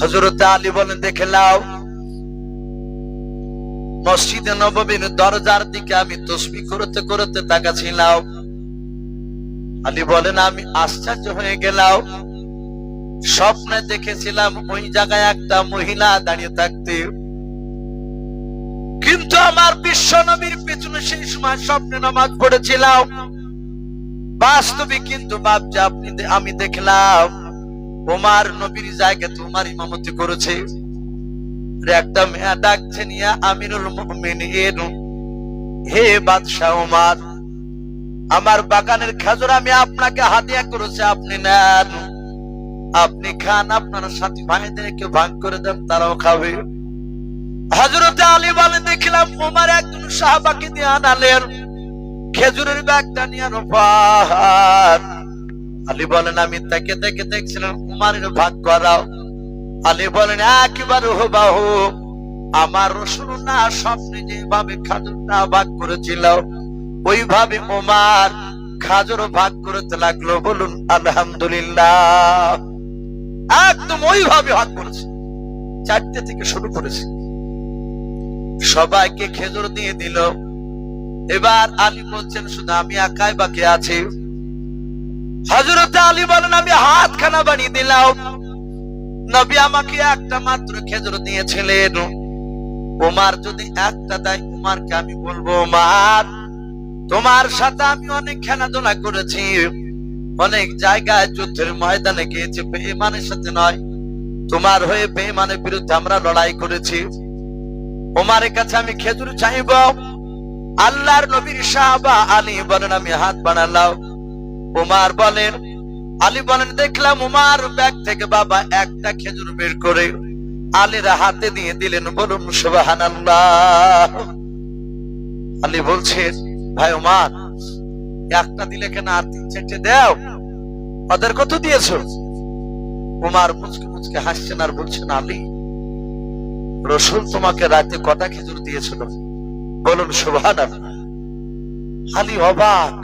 হজরত আলী বলেন, দেখে নাও, মসজিদে নবমীর দরজার দিকে আমি তসবি করতে করতে তাকাছিলাম। আলী বলেন, আমি আশ্চর্য হয়ে গেলাম। স্বপ্নে দেখেছিলাম ওই জায়গায় একটা মহিলা দাঁড়িয়ে থাকতে। কিন্তু আমার বিশ্ব নবীর পেছনে সেই সময় স্বপ্নে নামাজ পড়েছিলাম। বাস্তবে কিন্তু বাপজা আপনি আমি দেখলাম ওমার নবীর জায়গা তোমার ইমামতি করেছে। একটা মেয়া ডাকছে নিয়ে আমিরুল মুমিনিন। হে বাদশাহ ওমার, আমার বাগানের খেজুর আমি আপনাকে হাতিয়া করেছি, আপনি নেন। আপনি খান, আপনার সাথী ভাইদেরকে ভাগ করে দেন, তারাও খাবে। হজরত আলী বলে, দেখলাম ওমার একজন সাহাবাকে দিয়ে আনালেন। খেজুরের ব্যাগটা নিয়ে আলী বলেন, আমি তাকে দেখে দেখছিলাম উমারের ভাগ করাও আলী বলেন, একেবারে হুবাহু। আমার রসুন না স্বপ্নে যেভাবে খাজুরটা ভাগ করেছিল, ওইভাবে ওমার খাজুর ভাগ করতে লাগল। বলুন, আলহামদুলিল্লাহ। একদম ওইভাবে ভাগ করেছে। চারটে থেকে শুরু করেছে। সবাইকে খেজুর দিয়ে দিল। এবার আলী বলছেন, শুধু আমি একাই বাকি আছি। হজরত আলী বলেন, আমি হাত খানা বানিয়ে দিলাম। নবী আমাকে একটা মাত্র খেজুর দিয়েছিলেন। উমার যদি একটা দেয়, উমারকে আমি বলব, উমার, তোমার সাথে আমি অনেক খেলাধুলা করেছি। অনেক জায়গায় যুদ্ধের ময়দানে গিয়েছি বেমানের সাথে নয়। তোমার হয়ে বেমানের বিরুদ্ধে আমরা লড়াই করেছি। উমারের কাছে আমি খেজুর চাইব। আল্লাহর নবীর সাহাবা আলী বলেন, আমি হাত বানালাম। উমার বলেন, আলী বলেন, দেখলাম উমার ব্যাগ থেকে বাবা একটা খেজুর বের করে আলীর হাতে দিয়ে দিলেন। বলুন সুবাহান আলী বলছেন ভাই উমার, একটা দিলে কেন আর তিন চারটে দেও? ওদের কত দিয়েছ? উমার মুচকে মুচকে হাসছেন আর বলছেন, আলী, রসুল তোমাকে রাতে কটা খেজুর দিয়েছিল? বলুন সুবহান আলী অবাক।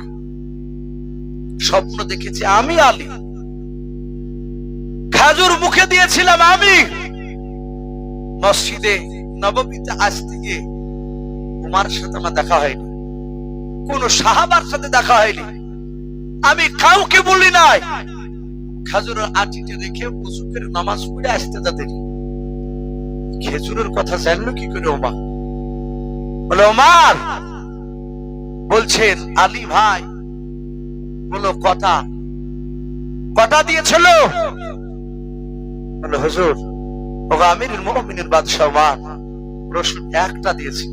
স্বপ্ন দেখেছি আমি আলী। খাজুর মুখে দিয়েছিলাম আমি। মসজিদে নবমীতে আসতে গিয়ে উমার সাথে আমার দেখা হয়নি। কোন সাহাবার সাথে দেখা হয়নি। আমি কাউকে বলি নাই। খাজুরের আটিতে রেখে উজু নামাজ পড়ে আসতে তাদের খেজুরের কথা জানলো কি করে ওমা বলে ওমার বলছেন, আলী ভাই বলো কথা। কটা দিয়েছিল। বলে, হুজুর, ওগো আমির মুমিনের বাদশাহ ওমর রসুল একটা দিয়েছি।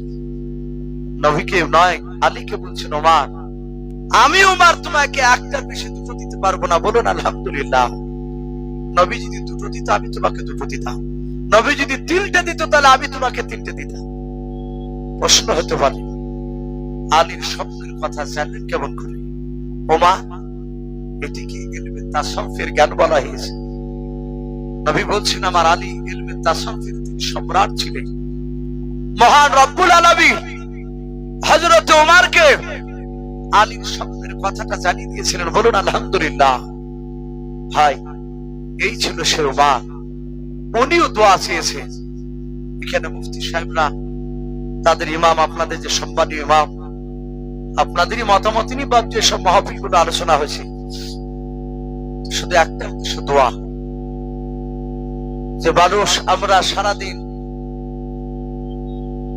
নবীকে নয়, আলীকে বলছেন, ওমর, আমি ওমর তোমাকে একটা বেশি দুটো দিতে পারব না। বলুন, আলহামদুলিল্লাহ। নবী যদি দুটো দিত, আমি তোমাকে দুটো দিতাম। নবী যদি তিনটে দিত, তাহলে আমি তোমাকে তিনটে দিতাম। প্রশ্ন হতে পারে, আলীর স্বপ্নের কথা জানলেন কেমন করে? ওমা এটিকে ইলমে তাসাউফের জ্ঞান বলা হয়েছে? নবী বলছেন, আমার আলী ইলমে তাসাউফের তিনি সম্রাট ছিলেন। মহান রব্বুল আলামিন হযরত ওমরকে আলীর স্বপ্নের কথাটা জানিয়ে দিয়েছিলেন, বলুন, আলহামদুলিল্লাহ, ভাই, এই ছিল সে ওমর। উনিও দোয়া চেয়েছে এখানে মুফতি সাহেবরা, তাদের ইমাম, আপনাদের যে সম্মানীয় ইমাম আপনাদেরই মতামত নিয়ে বা যেসব মহাপিলগুলো আলোচনা হয়েছে। শুধু একটা উদ্দেশ্য দোয়া। যে মানুষ আমরা সারাদিন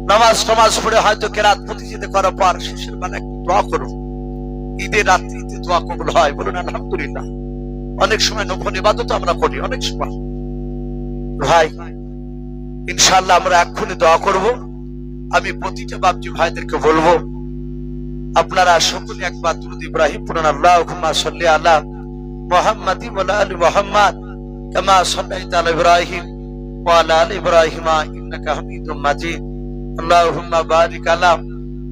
নামাজ টামাজ পড়ে হয়তো কেরাত প্রতিযোগিতা করার পর শেষের বেলা একটু দোয়া করুন ঈদের রাত্রিতে দোয়া কবুল হয় বলুন, আলহামদুলিল্লাহ। অনেক সময় নফল ইবাদত আমরা করি, অনেক সময়। ভাই ইনশাল্লাহ আমরা এক্ষুনি দোয়া করব। আমি প্রতিটা বাপজি ভাইদেরকে বলব আপনারা সকলে একবার দুরুদ ইব্রাহিম পড়েন। আল্লাহুম্মা সাল্লি আলা মুহাম্মাদি ওয়া আলা মুহাম্মাদ, কামা সাল্লাইতা আলা ইব্রাহিম ওয়া আলা আলি ইব্রাহিম, ইন্নাকা হামিদুম মাজিদ। আল্লাহুম্মা বারিক আলা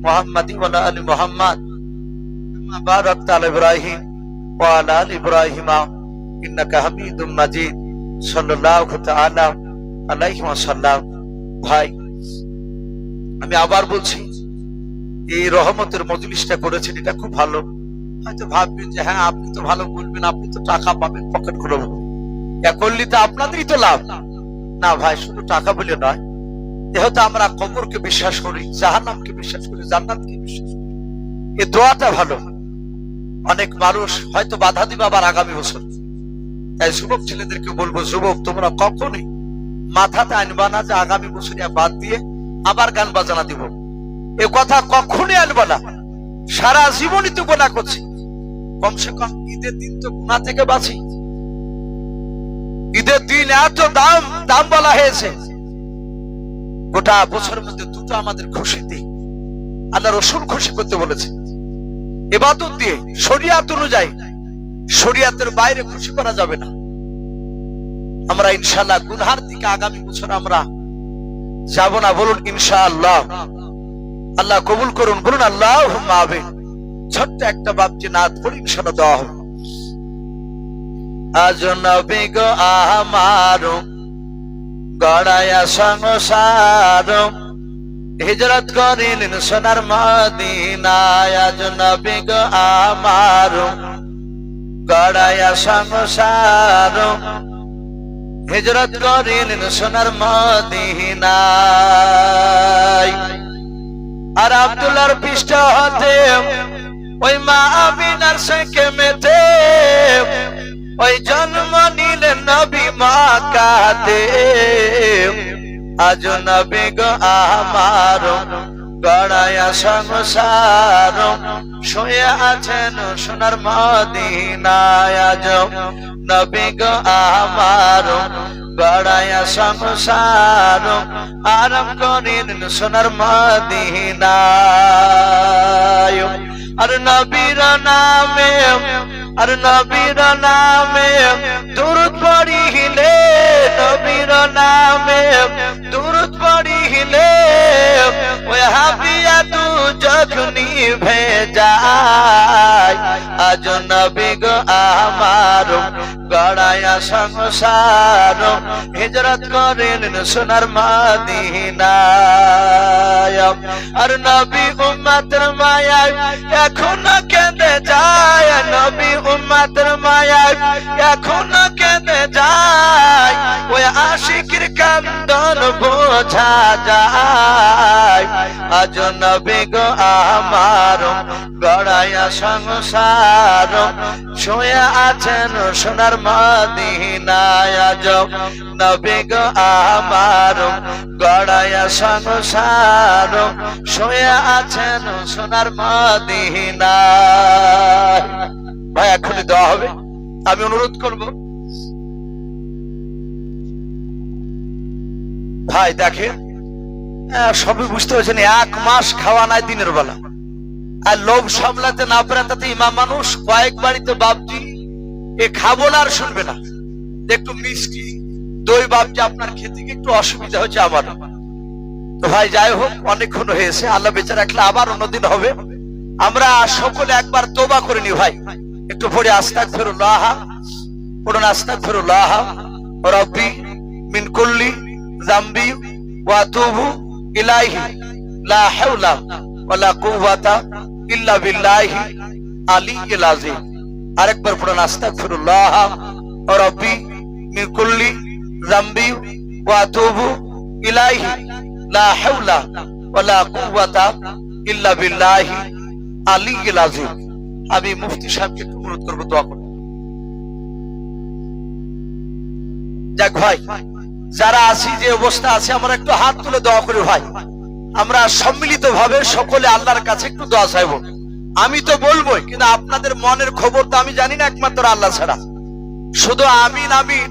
মুহাম্মাদি ওয়া আলা আলি মুহাম্মাদ, কামা বারাকতা আলা ইব্রাহিম ওয়া আলা আলি ইব্রাহিম, ইন্নাকা হামিদুম মাজিদ। সাল্লাল্লাহু তাআলা আলাইহি ওয়াসাল্লাম ভাই, আমি আবার বলছি এই রহমতের মজলিসটা করেছেন, এটা খুব ভালো। হয়তো ভাববেন যে হ্যাঁ আপনি তো ভালো বলবেন, আপনি তো টাকা পাবেন পকেট খুলব করলি তো আপনাদেরই তো লাভ। না ভাই, শুধু টাকা বলে নয়, যেহেতু আমরা কবরকে বিশ্বাস করি, জাহান্নামকে বিশ্বাস করি, জান্নাতকে বিশ্বাস করি এই দোয়াটা ভালো। অনেক মানুষ হয়তো বাধা দিবে আবার আগামী বছর। তাই যুবক ছেলেদেরকে বলব, যুবক, তোমরা কখনই মাথাতে আনবা না যে আগামী বছর বাদ দিয়ে আবার গান বাজানা দিব। এ কথা কখনই আনবা না। সারা জীবনই তো গোনা করছি। কমসে কম ঈদের দিন তো গুণা থেকে বাঁচি। ঈদের দিন এত দাম দাম বলা হয়েছে। গোটা বছরের মধ্যে দুটো আমাদের খুশিতে আল্লাহ রসুল খুশি করতে বলেছে। এবাদত দিয়ে, শরিয়াত অনুযায়ী, শরিয়াতের বাইরে খুশি করা যাবে না। আমরা ইনশাল্লাহ গুনহার দিকে আগামী বছর আমরা যাব না বলুন ইনশাআল্লাহ। আল্লাহ কবুল করুন, বলুন আল্লাহ আবে ছোট্ট একটা বাপজি নাথ পড়ি ইনশাল্লাহ দেওয়া হবে আজ নবী গো আমার গড়ায়া সংসার হিজরত করিলেন সোনার মদিনায়। আজ নবী গো আমার সংসার হিজরত করিলেন সোনার মদিনায়। আর আব্দুল্লাহর পৃষ্ঠ হতে ওই মা আমিনার সঙ্গে মেতে, ওই জন্ম নিলেন নবী মা কাতে আজ নবী গো আমার গড়ায়া সংসার, শুয়ে আছেন সোনার মদিনায়। আজ নবী গো আমার গড়ায়া সংসার আরাম করিলেন সোনার মদিনায়। আর নবীর নামে, আর নবীর নামে দুরুদ পড়িলে নবীর নামে দুরুদ পড়িলে ওই হাবিয়া তু যখনি ভেজায় আজ নবী গো আমার গড়ায়া সংসার। হিজরত করেন সোনার মাদিনায়। আর নবী উম্মাতের মায়ায় এখনও কেঁদে যায়। নবী উম্মাতের মায়ায় এখনও কেঁদে যায়। ওই আশিকির কান্দন বোঝা যায়। আজ নবী গো আমার গড়ায়া সংসার। শুয়ে আছেন সোনার মদিনায় গো আমার গড়ায়া সংসার। আছেন সোনার ভাই এখনই দেওয়া হবে। আমি অনুরোধ করব। ভাই, দেখেন সবই বুঝতে পারছেন, এক মাস খাওয়া নাই দিনের বেলা। আর লোভ সামলাতে না পারে তাতে ইমাম মানুষ কয়েক বাড়িতে বাপজি এ খাব না আর শুনবে না। একটু মিষ্টি, দই বাপজি আপনার খেতে একটু অসুবিধা হচ্ছে আমার। তো ভাই, যাই হোক, অনেকক্ষণ হয়েছে, আল্লাহ বেঁচে রাখলে আবার অন্যদিন হবে। আমরা সকলে একবার তোবা করে নি ভাই। একটু পরে আস্তাক ফেরুল্লাহ পড়ুন আস্তাক ফেরুল্লাহ রব্বি মিন কুল্লি জাম্বি ওয়া তুবু ইলাইহি, লা হাওলা ওয়ালা কুওয়াতা ইল্লা বিল্লাহি আলিয়্যিল আযীম। আরেকবার পড়ুন, আস্তাগফিরুল্লাহ। রাব্বি ওয়া ইলাইহি, লা হাওলা কুওয়াতা ইল্লা বিল্লাহি। আযীম। আমি মুফতি সাহেবকে অনুরোধ করব, দোয়া করুন। যাক ভাই, যারা আছি, যে অবস্থা আছে, আমরা একটু হাত তুলে দোয়া করি ভাই। আমরা সম্মিলিত ভাবে সকলে আল্লাহর কাছে একটু দোয়া চাইব। আমি তো বলবোই, কিন্তু আপনাদের মনের খবর তো আমি জানি না একমাত্র আল্লাহ ছাড়া। শুধু আমিন আমিন।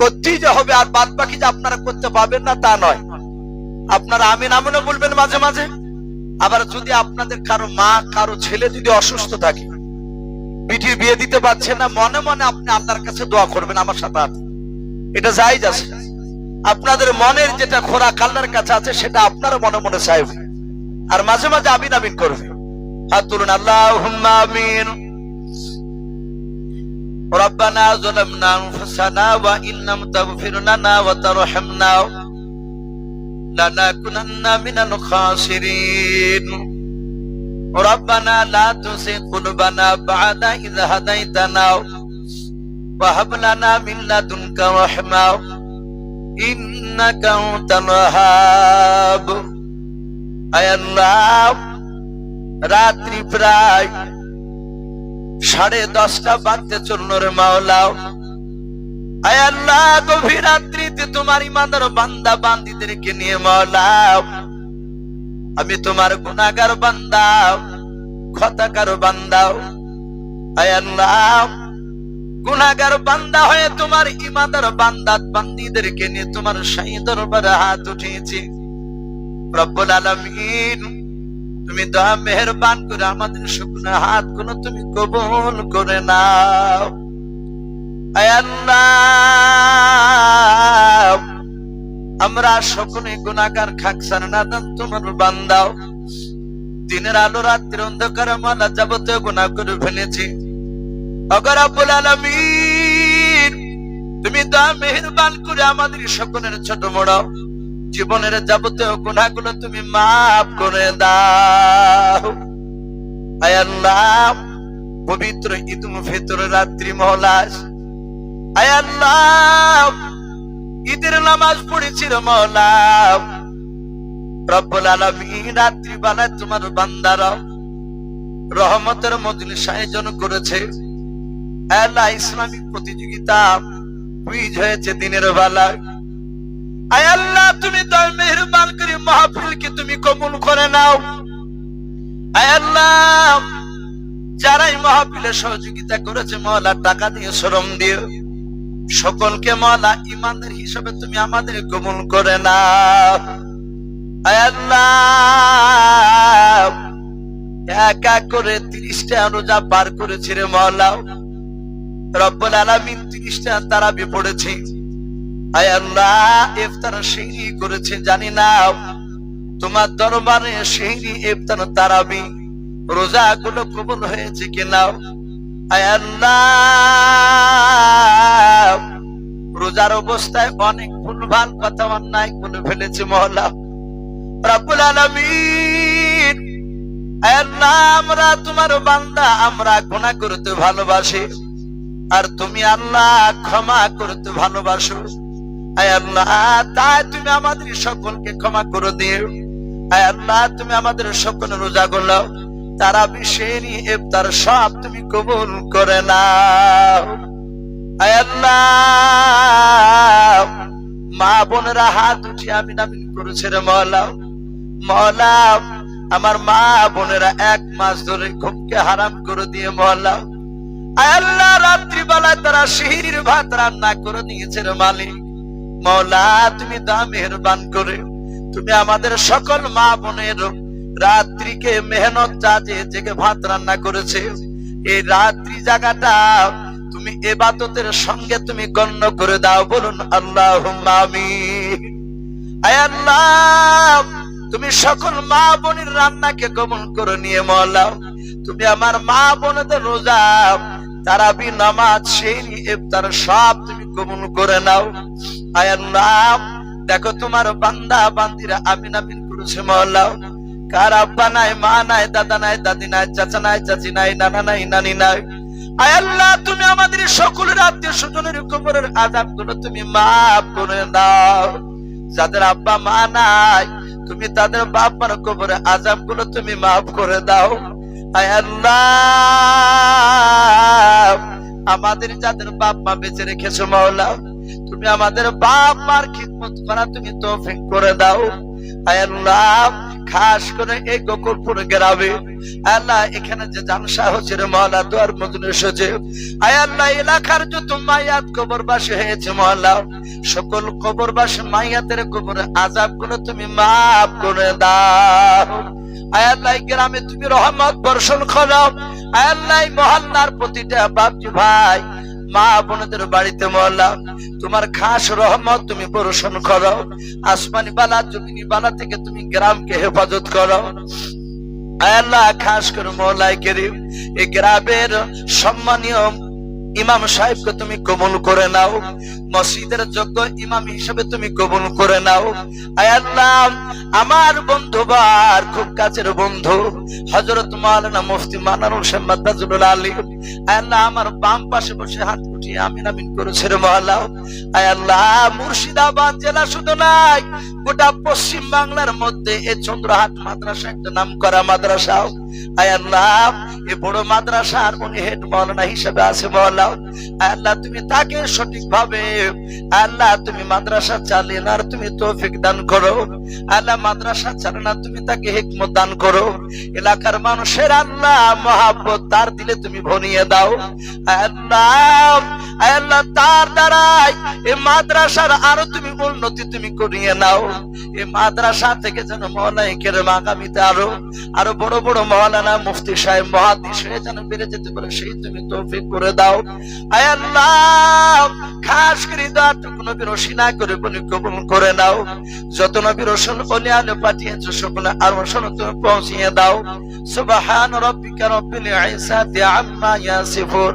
করতেই যে হবে, আর বাদ বাকি যে আপনারা করতে পারবেন না, তা নয়। আপনারা আমিন, আমিনও বলবেন মাঝে মাঝে। আবার যদি আপনাদের কারও মা, কারও ছেলে যদি অসুস্থ থাকে বিটির বিয়ে দিতে পারছেন না, মনে মনে আপনি আল্লাহর কাছে দোয়া করবেন আমার সাথে এটা যাই আছে। আপনাদের মনের যেটা খোরাক আল্লাহর কাছে আছে, সেটা আপনারা মনে মনে চাইব আর মাঝে মাঝে আমিন আমিন করবে হাত তুলুন আল্লাহ আমিন ربنا ظلمنا انفسنا وان لم تغفر لنا وترحمنا لنكونن من الخاسرين ربنا لا تزغ قلوبنا بعد إذ هديتنا وهب لنا من لدنك رحمة ইন্নাকা আনতাল ওয়াহাব আয় আল্লাহ রাত্রি প্রায় সাড়ে দশটা বাজতে চলল রে মাওলাও আয় গভীর রাত্রিতে তোমার ইমানদার বান্দা বান্দিদেরকে নিয়ে তোমার গুনাহগার বান্দাও বান্দা। হয়ে তোমার ইমানদার বান্দা বান্দিদেরকে নিয়ে তোমার সাই দরবারে হাত উঠিয়েছি। রব্বুল আলামিন তুমি দয়া, মেহেরবান করে আমাদের শুকনো হাতগুলো তুমি কবুল করে নাও। আমরা সকলে গুনাহগার খাকসার নাদান তোমার বান্দাও। দিনের আলো, রাত্রির অন্ধকার মালা যাবতীয় গুনাহ করে ফেলেছি। অগর আব্বুল আলামিন, তুমি দয়া, মেহেরবান করে আমাদের সকলের ছোট বড় জীবনের যাবতীয় গুণাগুলো তুমি মাফ করে দাও। আয় আল্লাহ, পবিত্র ঈদ ফিতর রাত্রি মহলাস। আয় আল্লাহ, ঈদের নামাজ পড়েছিল মহলা। রব্বুল আলামিন রাত্রি বেলায় তোমার বান্দারা রহমতের মজলিস আয়োজন করেছে। আল্লাহ ইসলামিক প্রতিযোগিতা কুইজ হয়েছে দিনের বেলায়। আয় তুমি দয় মেহরবান করে মাহফিলকে তুমি কবুল করে নাও। যারাই মাহফিলে সহযোগিতা করেছে, মহলা টাকা দিয়ে সকলকে মহলা ইমানদের হিসাবে তুমি আমাদের কবুল করে এক করে তিরিশটা রোজা পার করেছে রে মহলা রব্বুল আলামিন তিরিশটা তারাবি পড়েছে। আয় আল্লাহ, ইফতার সেহরি করেছে, জানি না। তোমার দরবারে সেহরি ইফতার তারাবি। রোজা গুলো কবুল হয়েছে কিনা? আয় আল্লাহ, রোজার অবস্থায় অনেক ভুলভাল কথা অন্যায় করে ফেলেছে মহলা। রাব্বুল আলামিন আল্লাহ, আমরা, তোমার বান্দা, আমরা গুনাহ করতে ভালোবাসি। আর তুমি আল্লাহ, ক্ষমা করতে ভালোবাসো। তাই তুমি আমাদের সকলকে ক্ষমা করে দিও। আল্লাহ, তুমি আমাদের সকল রোজা তারা ইফতার সব তুমি কবুল করে আল্লাহ, মা বোনেরা হাত আমি নামিন করেছে রে আমার মা বোনেরা এক মাস ধরে ঘুমকে হারাম করে দিয়ে আয় আল্লাহ, রাত্রিবেলায় তারা শিহির ভাত রান্না করে দিয়েছে রে মালিক। মৌলা, তুমি দা মেহরবান করে। তুমি আমাদের সকল মা বোনের রাত্রিকে মেহনত চাজে জেগে ভাত রান্না করেছে। এই রাত্রি জায়গাটা তুমি এবাদতের সঙ্গে তুমি গণ্য করে দাও। বলুন আল্লাহ আমি আল্লাহ, তুমি সকল মা বোনের রান্নাকে গমন করে নিয়ে মলাও তুমি আমার মা বোনদের রোজা তারাবি নামাজ সেই ইফতার সব তুমি কবুল করে নাও। আয় আল্লাহ দেখো তোমার বান্দা, বান্দিরা আমিন আমিন করেছে মহল্লা কার আব্বা নাই, মা নাই, দাদা নাই, দাদি নাই, চাচা নাই, চাচি নাই, নানা নাই, নানি নাই। আয় আল্লাহ, তুমি আমাদের সকলের আত্মীয় স্বজনের কবরের আজাবগুলো তুমি মাফ করে দাও। যাদের আব্বা মা নাই, তুমি তাদের বাপ কবরের আজাবগুলো তুমি মাফ করে দাও। আল্লাহ। আমাদের যাদের বাপ মা বেঁচে রেখেছো মাওলা, তুমি আমাদের বাপ মার খিদমত করা তুমি তৌফিক করে দাও। আল্লাহ, খাস করে এই গোকুলপুর গ্রামে। আল্লাহ, এখানে যে জামসা হচ্ছে রে মহলা দুয়ার মজুন এসেছে আয় আল্লাহ, এলাকার যত মায়াত কবরবাসী হয়েছে মহল্লা সকল কবরবাসী মাইয়াতের কবর আজাবগুলো তুমি মাফ করে দাও। আয় আল্লাহ এই গ্রামে তুমি রহমত বর্ষণ করো। আয়াল্লাহ মহল্লার প্রতিটা বাপজি ভাই, মা বোনদের বাড়িতে মহল্লা, তোমার খাস রহমত তুমি বর্ষণ করো। আসমানি বালা, জমিনি বালা থেকে তুমি গ্রামকে হেফাজত করো। আয়াল্লাহ খাস করে মহলায় করিম এই গ্রামের সম্মানীয় ইমাম সাহেবকে তুমি কবুল করে নাও। মসজিদের যোগ্য ইমাম হিসেবে তুমি কবুল করে নাও। আয়াল্লাহ আমার বন্ধু বার, খুব কাছের বন্ধু। হজরত মাওলানা মুফতি মানারুল হোসেন মাদ্দাজুল আলী আয়াল্লাহ আমার বাম পাশে বসে হাত আমিন আমিন করেছে রে মহল্লা আয় আল্লাহ, মুর্শিদাবাদ জেলা শুধু নাই, গোটা পশ্চিম বাংলার মধ্যে এই চন্দ্রহাট মাদ্রাসা একটা নাম করা মাদ্রাসা। আয় আল্লাহ, এ বড় উনি হেড হিসেবে আছে মহল্লা আল্লাহ, তুমি তাকে সঠিক ভাবে আল্লাহ, তুমি মাদ্রাসা চালিয়ে না তুমি তৌফিক দান করো। আল্লাহ, মাদ্রাসা চালানা তুমি তাকে হিকমত দান করো। এলাকার মানুষের আল্লাহ মহাব্বত তার দিলে তুমি ভনিয়ে দাও। আল্লাহ আল্লাহ, তার দ্বারাই এই মাদ্রাসার আরও তুমি উন্নতি তুমি করিয়ে নাও। এই মাদ্রাসা থেকে যেন মহলাইকের আগামীতে আরও আরও বড় বড় মহলানা মুফতি সাহেব, মহাদিস হয়ে যেন বেড়ে যেতে পারে, সেই তুমি তৌফিক করে দাও। আল্লাহ, খাস করে দোয়াটুকু নবীর রসিনা করে বলি কবুল করে নাও। যত নবীর রসুল বলে আলো পাঠিয়েছো, সকলে আর রসুল তুমি পৌঁছিয়ে দাও। সুবহান রব্বিকা রব্বিল ইজ্জাতি আম্মা ইয়াসিফুন।